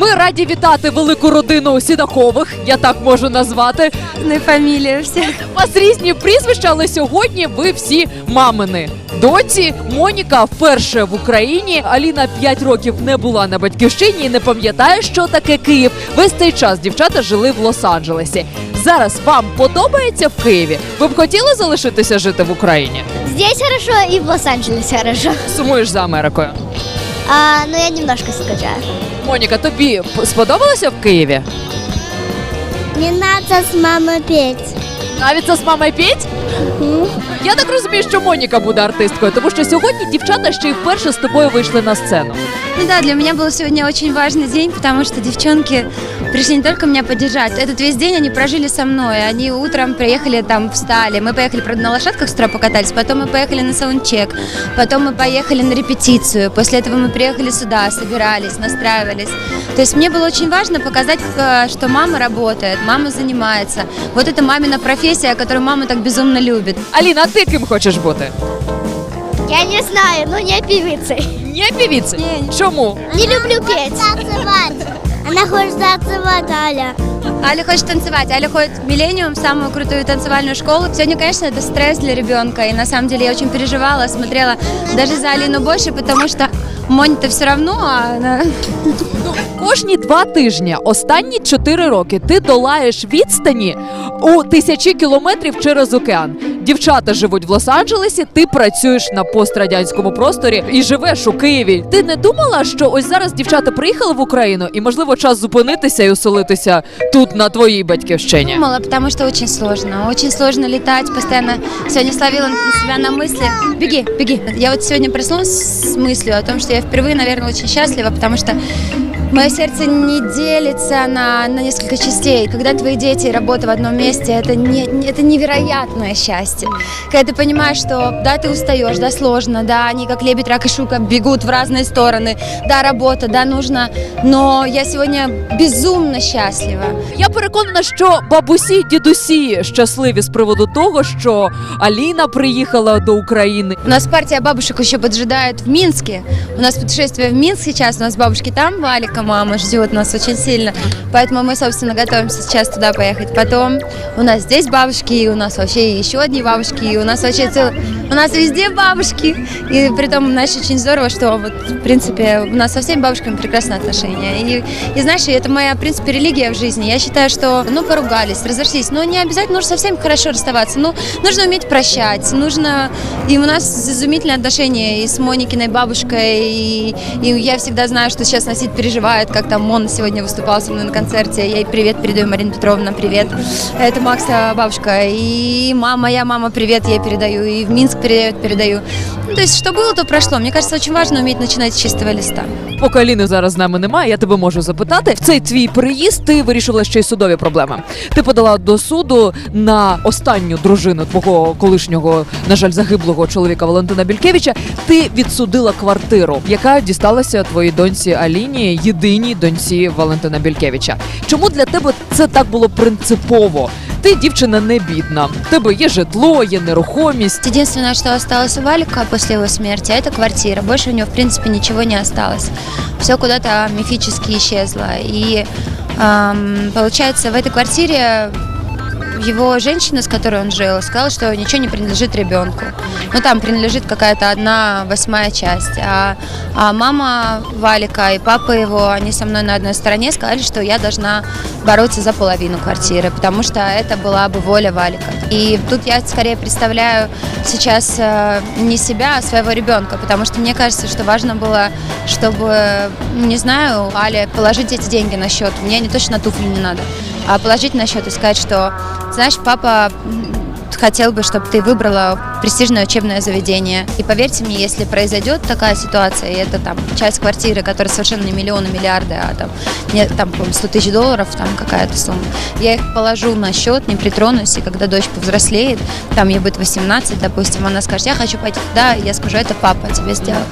Ми раді вітати велику родину Сідакових, я так можу назвати. Не фамилию всех. У вас різні прізвища, але сьогодні ви всі мамини. Доці Моніка вперше в Україні. Аліна 5 років не була на батьківщині і не пам'ятає, що таке Київ. Весь цей час дівчата жили в Лос-Анджелесі. Зараз вам подобається в Києві? Ви б хотіли залишитися жити в Україні? Здесь хорошо и в Лос-Анджелесе хорошо. Сумуєш за Америкою. А, ну, я немножко скучаю. Моніка, тобі сподобалося в Києві? Не надо с мамой петь. Навіть це з мамою піть? Я так розумію, що Моніка буде артисткою, тому що сьогодні дівчата ще й вперше з тобою вийшли на сцену. Ну да, для меня был сегодня очень важный день, потому что девчонки пришли не только меня поддержать. Этот весь день они прожили со мной. Они утром приехали, там встали. Мы поехали, правда, на лошадках с утра покатались. Потом мы поехали на саундчек. Потом мы поехали на репетицию. После этого мы приехали сюда, собирались, настраивались. То есть мне было очень важно показать, э, что мама работает, мама занимается. Вот это мамина профессия, которую мама так безумно любит. Аліна, а ти ким хочеш бути? Я не знаю, но не певицей. Не півіці? Ні. Чому? Не люблю петь. Танцевать. Она хочет танцевать, Аля. Аля хочет танцевать. Аля ходит в Миллениум, в самую крутую танцевальную школу. Сегодня, конечно, это стресс для ребенка. И на самом деле я очень переживала, смотрела даже за Алину больше, потому что Моня-то все равно, а на- Кожні два тижні, останні чотири роки, ти долаєш відстані у тисячі кілометрів через океан Дівчата живуть в Лос-Анджелесі, ти працюєш на пострадянському просторі і живеш у Києві. Ти не думала, що ось зараз дівчата приїхали в Україну, і можливо час зупинитися і оселитися тут на твоїй батьківщині? Думала, потому что очень сложно. Очень сложно летать. Постоянно сегодня словила себя на мысли. Беги, беги. Я вот сегодня проснулась с мыслью о том, что я впервые, наверное, очень счастлива, потому что Мое сердце не делится на, на несколько частей. Когда твои дети и работа в одном месте, это, не, это невероятное счастье. Когда ты понимаешь, что да, ты устаешь, да, сложно, да, они как лебедь, рак и шука бегут в разные стороны, да, работа, да, нужно, но я сегодня безумно счастлива. Я переконана, що бабусі й дідусі щасливі з приводу того, що Аліна приїхала до України. У нас партия бабушек еще поджидает в Минске. У нас путешествие в Минск сейчас, у нас бабушки там, Валика, мама ждет нас очень сильно. Поэтому мы, собственно, готовимся сейчас туда поехать. Потом у нас здесь бабушки, и у нас вообще еще одни бабушки, и у нас вообще цел... У нас везде бабушки. И при том, знаешь, очень здорово, что вот, в принципе, у нас со всеми бабушками прекрасные отношения. И, и знаешь, это моя, в принципе, религия в жизни. Я считаю, что, ну, поругались, разошлись, но не обязательно нужно совсем хорошо расставаться. Ну, нужно уметь прощать, нужно... И у нас изумительные отношения и с Моникиной бабушкой, и, и я всегда знаю, что сейчас сидит, переживает, как там Мон сегодня выступал со мной на концерте. Я ей привет передаю, Марина Петровна, привет. Это Макса бабушка. И мама, моя мама, привет ей передаю, и в Минск привет передаю. Ну, то есть, что было, то прошло. Мне кажется, очень важно уметь начинать с чистого листа. Поки Аліни зараз з нами немає, я тебе можу запитати. В цей твій приїзд ти вирішила ще й судові проблеми. Ти подала до суду на останню дружину твого колишнього, на жаль, загиблого чоловіка Валентина Бількевича. Ти відсудила квартиру, яка дісталася твоїй доньці Аліні, єдиній доньці Валентина Бількевича. Чому для тебе це так було принципово? Ти дівчина не бідна. В тебе є житло, є нерухомість. Единственное, что осталось у Валика после его смерти, это квартира. Больше у него, в принципе, ничего не осталось. Все куда-то мифически исчезло. И ам, получается, в этой квартире его женщина, с которой он жил, сказала, что ничего не принадлежит ребенку. Ну, там принадлежит какая-то одна восьмая часть. А, а мама Валика и папа его, они со мной на одной стороне сказали, что я должна бороться за половину квартиры, потому что это была бы воля Валика. И тут я скорее представляю сейчас э, не себя, а своего ребенка, потому что мне кажется, что важно было, чтобы, не знаю, Але положить эти деньги на счет. Мне они точно туфли не надо. А положить на счет и сказать, что, знаешь, папа хотел бы, чтобы ты выбрала престижное учебное заведение. И поверьте мне, если произойдет такая ситуация, и это там часть квартиры, которая совершенно не миллионы, миллиарды, а там, не, там по-моему, 100 тысяч долларов, там какая-то сумма, я их положу на счет, не притронусь, и когда дочь повзрослеет, там ей будет 18, допустим, она скажет, я хочу пойти туда, я скажу, это папа тебе сделал.